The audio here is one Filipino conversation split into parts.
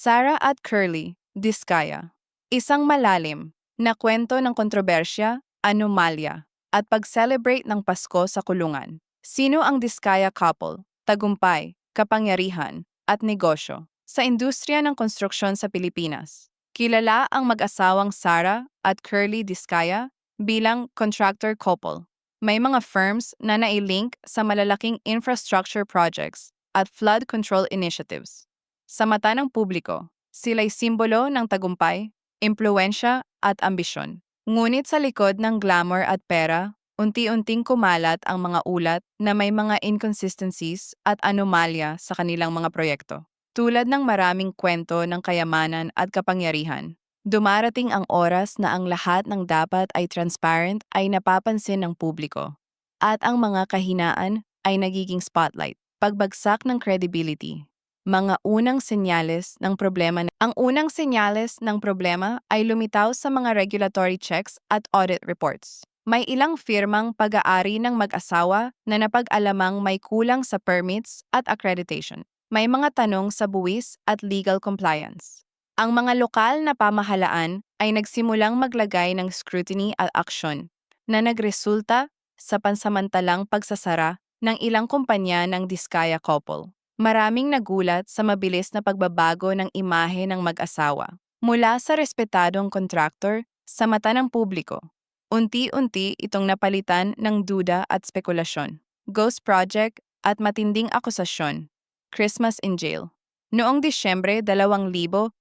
Sarah at Curly, Diskaya. Isang malalim na kwento ng kontrobersya, anomalya, at pag-celebrate ng Pasko sa kulungan. Sino ang Diskaya couple, tagumpay, kapangyarihan, at negosyo sa industriya ng konstruksyon sa Pilipinas? Kilala ang mag-asawang Sarah at Curly Diskaya bilang contractor couple. May mga firms na nailink sa malalaking infrastructure projects at flood control initiatives. Sa mata ng publiko, sila'y simbolo ng tagumpay, impluensya at ambisyon. Ngunit sa likod ng glamour at pera, unti-unting kumalat ang mga ulat na may mga inconsistencies at anomalya sa kanilang mga proyekto. Tulad ng maraming kwento ng kayamanan at kapangyarihan, dumarating ang oras na ang lahat ng dapat ay transparent ay napapansin ng publiko. At ang mga kahinaan ay nagiging spotlight. Pagbagsak ng credibility, mga unang senyales ng problema. Ang unang senyales ng problema ay lumitaw sa mga regulatory checks at audit reports. May ilang firmang pag-aari ng mag-asawa na napag-alamang may kulang sa permits at accreditation. May mga tanong sa buwis at legal compliance. Ang mga lokal na pamahalaan ay nagsimulang maglagay ng scrutiny at aksyon na nagresulta sa pansamantalang pagsasara ng ilang kumpanya ng Diskaya couple. Maraming nagulat sa mabilis na pagbabago ng imahe ng mag-asawa mula sa respetadong kontraktor sa mata ng publiko. Unti-unti itong napalitan ng duda at spekulasyon, ghost project at matinding akusasyon, Christmas in jail. Noong Disyembre 2025,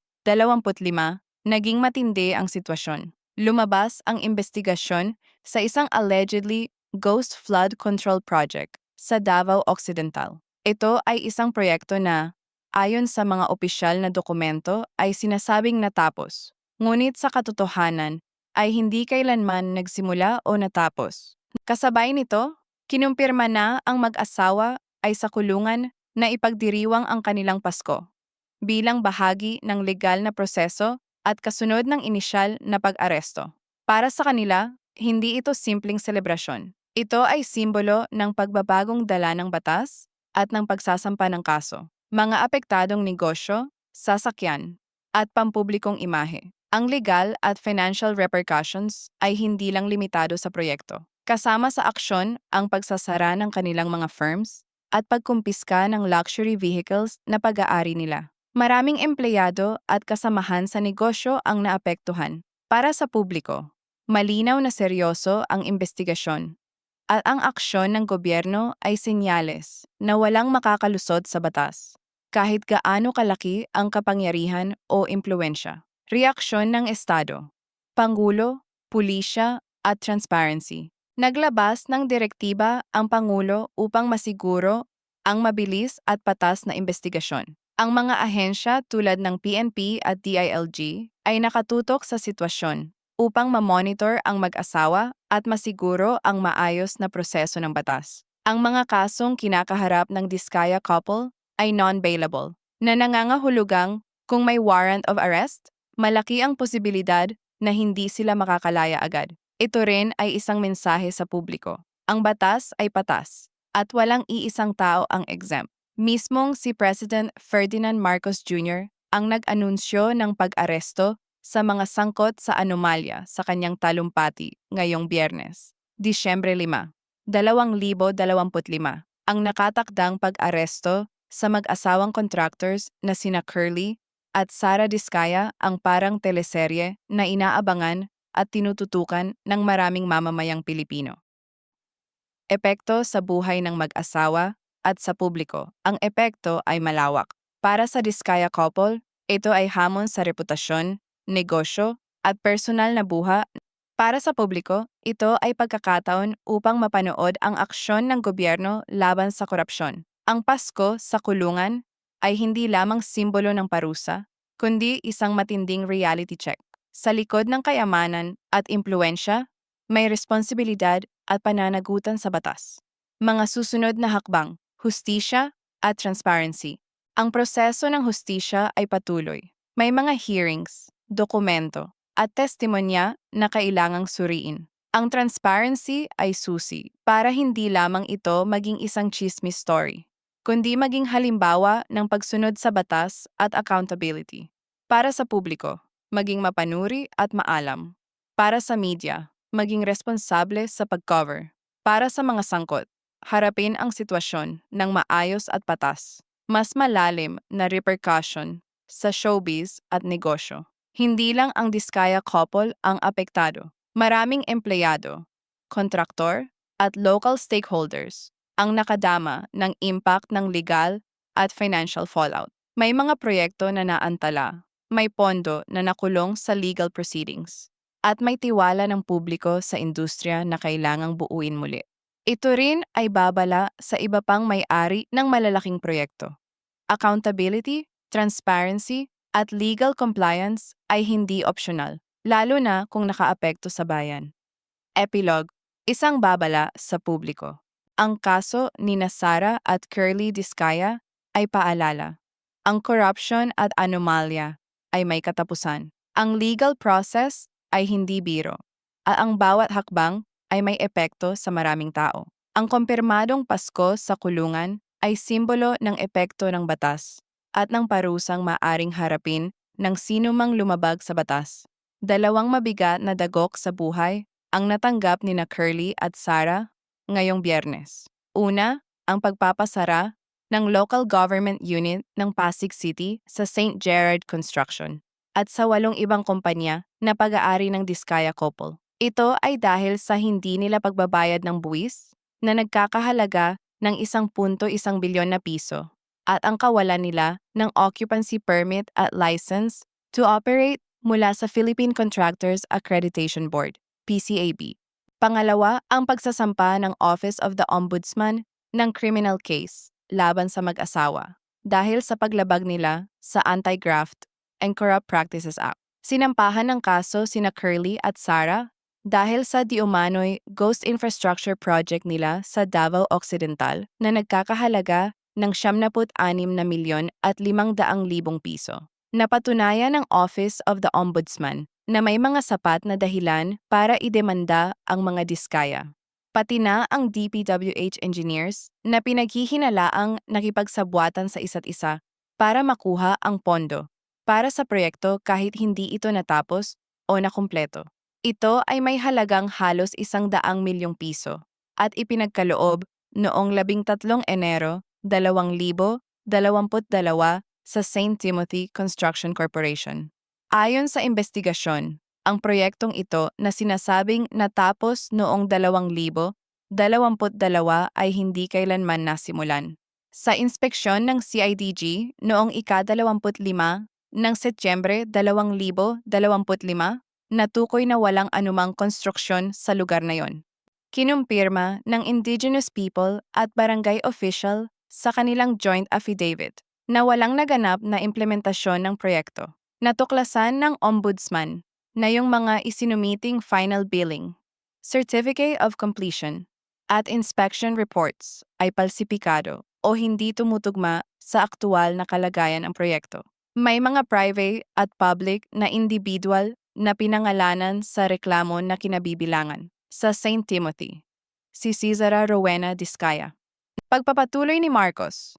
naging matindi ang sitwasyon. Lumabas ang investigasyon sa isang allegedly ghost flood control project sa Davao Occidental. Ito ay isang proyekto na, ayon sa mga opisyal na dokumento, ay sinasabing natapos. Ngunit sa katotohanan, ay hindi kailanman nagsimula o natapos. Kasabay nito, kinumpirma na ang mag-asawa ay sa kulungan na ipagdiriwang ang kanilang Pasko bilang bahagi ng legal na proseso at kasunod ng inisyal na pag-aresto. Para sa kanila, hindi ito simpleng selebrasyon. Ito ay simbolo ng pagbabagong dala ng batas, at ng pagsasampa ng kaso, mga apektadong negosyo, sasakyan, at pampublikong imahe. Ang legal at financial repercussions ay hindi lang limitado sa proyekto. Kasama sa aksyon ang pagsasara ng kanilang mga firms at pagkumpiska ng luxury vehicles na pag-aari nila. Maraming empleyado at kasamahan sa negosyo ang naapektuhan. Para sa publiko, malinaw na seryoso ang investigasyon at ang aksyon ng gobyerno ay senyales na walang makakalusot sa batas, kahit gaano kalaki ang kapangyarihan o impluensya. Reaksyon ng Estado, Pangulo, Pulisya at Transparency. Naglabas ng direktiba ang Pangulo upang masiguro ang mabilis at patas na investigasyon. Ang mga ahensya tulad ng PNP at DILG ay nakatutok sa sitwasyon upang ma-monitor ang mag-asawa at masiguro ang maayos na proseso ng batas. Ang mga kasong kinakaharap ng Diskaya couple ay non-bailable, na nangangahulugang kung may warrant of arrest, malaki ang posibilidad na hindi sila makakalaya agad. Ito rin ay isang mensahe sa publiko. Ang batas ay patas, at walang iisang tao ang exempt. Mismong si President Ferdinand Marcos Jr. ang nag-anunsyo ng pag-aresto sa mga sangkot sa anomalya sa kanyang talumpati ngayong biyernes, Disyembre 5, 2025, ang nakatakdang pag-aresto sa mag-asawang contractors na sina Curly at Sara Diskaya ang parang teleserye na inaabangan at tinututukan ng maraming mamamayang Pilipino. Epekto sa buhay ng mag-asawa at sa publiko. Ang epekto ay malawak. Para sa Diskaya couple, ito ay hamon sa reputasyon, negosyo, at personal na buha. Para sa publiko, ito ay pagkakataon upang mapanood ang aksyon ng gobyerno laban sa korupsyon. Ang Pasko sa kulungan ay hindi lamang simbolo ng parusa, kundi isang matinding reality check. Sa likod ng kayamanan at impluensya, may responsibilidad at pananagutan sa batas. Mga susunod na hakbang, hustisya at transparency. Ang proseso ng hustisya ay patuloy. May mga hearings, dokumento, at testimonya na kailangang suriin. Ang transparency ay susi para hindi lamang ito maging isang chismis story, kundi maging halimbawa ng pagsunod sa batas at accountability. Para sa publiko, maging mapanuri at maalam. Para sa media, maging responsable sa pag-cover. Para sa mga sangkot, harapin ang sitwasyon ng maayos at patas. Mas malalim na repercussion sa showbiz at negosyo. Hindi lang ang Diskaya couple ang apektado. Maraming empleyado, kontraktor, at local stakeholders ang nakadama ng impact ng legal at financial fallout. May mga proyekto na naantala, may pondo na nakulong sa legal proceedings, at may tiwala ng publiko sa industriya na kailangang buuin muli. Ito rin ay babala sa iba pang may-ari ng malalaking proyekto. Accountability, transparency, at legal compliance ay hindi optional, lalo na kung nakaapekto sa bayan. Epilogue, isang babala sa publiko. Ang kaso ni Nasara at Curly Diskaya ay paalala. Ang corruption at anomalya ay may katapusan. Ang legal process ay hindi biro. At ang bawat hakbang ay may epekto sa maraming tao. Ang kumpirmadong Pasko sa kulungan ay simbolo ng epekto ng batas at ng parusang maaring harapin ng sino mang lumabag sa batas. Dalawang mabigat na dagok sa buhay ang natanggap ni na Curly at Sarah ngayong biyernes. Una, ang pagpapasara ng local government unit ng Pasig City sa St. Gerard Construction at sa walong ibang kumpanya na pag-aari ng Diskaya Couple. Ito ay dahil sa hindi nila pagbabayad ng buwis na nagkakahalaga ng 1.1 bilyon na piso at ang kawalan nila ng occupancy permit at license to operate mula sa Philippine Contractors Accreditation Board, PCAB. Pangalawa, ang pagsasampa ng Office of the Ombudsman ng criminal case laban sa mag-asawa dahil sa paglabag nila sa Anti-Graft and Corrupt Practices Act. Sinampahan ng kaso sina Curly at Sarah dahil sa diumanoy ghost infrastructure project nila sa Davao Occidental na nagkakahalaga ng 76 na milyon at 500 libong piso. Napatunayan ng Office of the Ombudsman na may mga sapat na dahilan para idemanda ang mga diskaya. Pati na ang DPWH engineers na pinaghihinalaang nakipagsabwatan sa isa't isa para makuha ang pondo para sa proyekto kahit hindi ito natapos o nakumpleto. Ito ay may halagang halos isang daang milyong piso at ipinagkaloob noong 13 Enero 2022 sa St. Timothy Construction Corporation. Ayon sa investigasyon, ang proyektong ito na sinasabing natapos noong 2022 ay hindi kailanman nasimulan. Sa inspeksyon ng CIDG noong ika-25 ng Setyembre 2025, natukoy na walang anumang konstruksyon sa lugar na yon. Kinumpirma ng indigenous people at barangay official sa kanilang joint affidavit na walang naganap na implementasyon ng proyekto. Natuklasan ng ombudsman na yung mga isinumiting final billing, certificate of completion, at inspection reports ay palsipikado o hindi tumutugma sa aktual na kalagayan ng proyekto. May mga private at public na individual na pinangalanan sa reklamo na kinabibilangan sa St. Timothy, si Cesara Rowena Diskaya. Pagpapatuloy ni Marcos,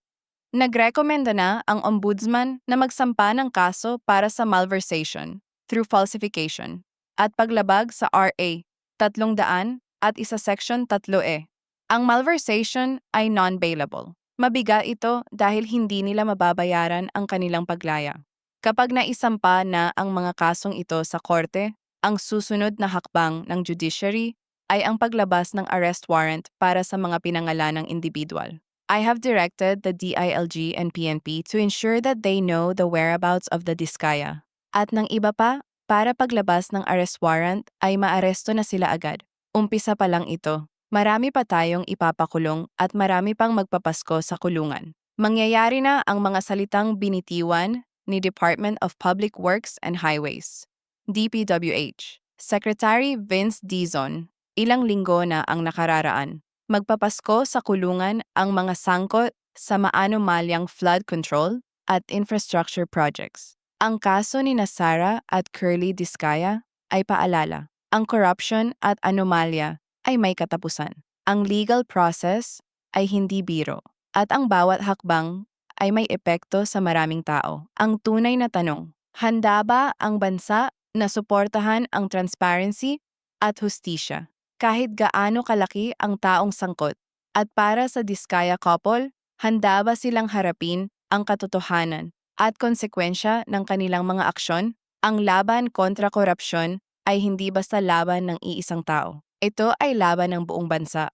nagrekomenda na ang ombudsman na magsampa ng kaso para sa malversation through falsification at paglabag sa RA 300 at isa section 3E. Ang malversation ay non-bailable. Mabiga ito dahil hindi nila mababayaran ang kanilang paglaya. Kapag naisampa na ang mga kasong ito sa korte, ang susunod na hakbang ng judiciary ay ang paglabas ng arrest warrant para sa mga pinangalanang individual. I have directed the DILG and PNP to ensure that they know the whereabouts of the Diskaya. At ng iba pa, para paglabas ng arrest warrant ay maaresto na sila agad. Umpisa pa lang ito. Marami pa tayong ipapakulong at marami pang magpapasko sa kulungan. Mangyayari na ang mga salitang binitiwan ni Department of Public Works and Highways, DPWH. Secretary Vince Dizon Ilang linggo na ang nakararaan. Magpapasko sa kulungan ang mga sangkot sa maanomalyang flood control at infrastructure projects. Ang kaso ni Nasara at Curly Diskaya ay paalala. Ang corruption at anomalya ay may katapusan. Ang legal process ay hindi biro. at ang bawat hakbang ay may epekto sa maraming tao. Ang tunay na tanong, handa ba ang bansa na suportahan ang transparency at hustisya kahit gaano kalaki ang taong sangkot? At para sa Diskaya couple, handa ba silang harapin ang katotohanan at konsekwensya ng kanilang mga aksyon? Ang laban kontra korupsyon ay hindi basta laban ng iisang tao. Ito ay laban ng buong bansa.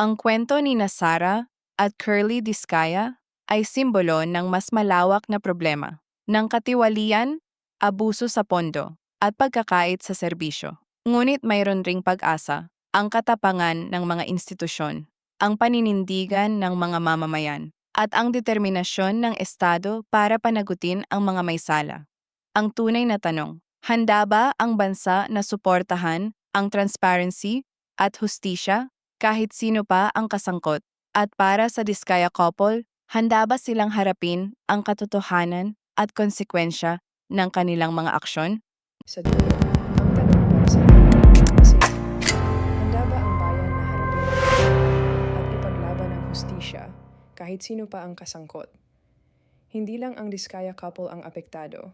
Ang kwento ni Nasara at Curly Diskaya ay simbolo ng mas malawak na problema ng katiwalian, abuso sa pondo, at pagkakait sa serbisyo. Ngunit mayroon ring pag-asa, ang katapangan ng mga institusyon, ang paninindigan ng mga mamamayan, at ang determinasyon ng Estado para panagutin ang mga may sala. Ang tunay na tanong, handa ba ang bansa na suportahan ang transparency at hustisya kahit sino pa ang kasangkot? At para sa Diskaya couple, handa ba silang harapin ang katotohanan at konsekwensya ng kanilang mga aksyon? Sa dulo, kahit sino pa ang kasangkot? Hindi lang ang Diskaya couple ang apektado.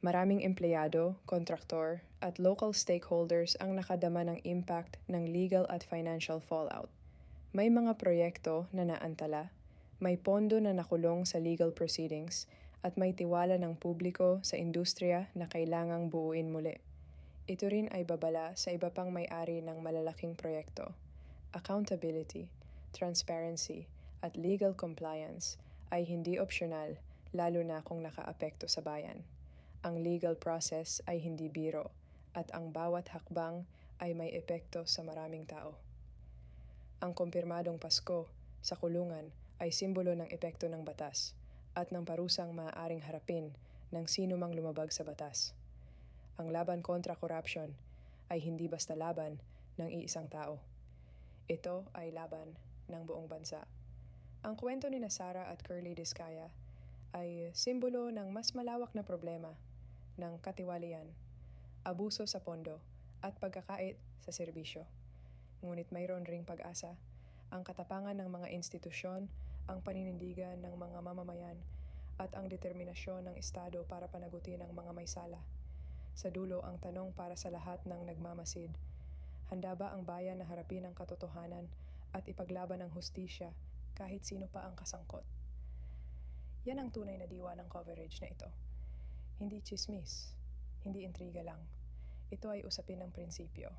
Maraming empleyado, kontraktor, at local stakeholders ang nakadama ng impact ng legal at financial fallout. May mga proyekto na naantala, may pondo na nakulong sa legal proceedings, at may tiwala ng publiko sa industriya na kailangang buuin muli. Ito rin ay babala sa iba pang may-ari ng malalaking proyekto. Accountability, transparency, at legal compliance ay hindi opsyonal lalo na kung nakaapekto sa bayan. Ang legal process ay hindi biro at ang bawat hakbang ay may epekto sa maraming tao. Ang kumpirmadong Pasko sa kulungan ay simbolo ng epekto ng batas at ng parusang maaaring harapin ng sino mang lumabag sa batas. Ang laban kontra korupsyon ay hindi basta laban ng iisang tao. Ito ay laban ng buong bansa. Ang kwento ni Nasara at Curly Diskaya ay simbolo ng mas malawak na problema ng katiwalian, abuso sa pondo, at pagkakait sa serbisyo. Ngunit mayroon ring pag-asa, ang katapangan ng mga institusyon, ang paninindigan ng mga mamamayan, at ang determinasyon ng Estado para panagutin ang mga may sala. Sa dulo ang tanong para sa lahat ng nagmamasid, handa ba ang bayan na harapin ang katotohanan at ipaglaban ang hustisya kahit sino pa ang kasangkot? Yan ang tunay na diwa ng coverage na ito. Hindi chismis, hindi intriga lang. Ito ay usapin ng prinsipyo.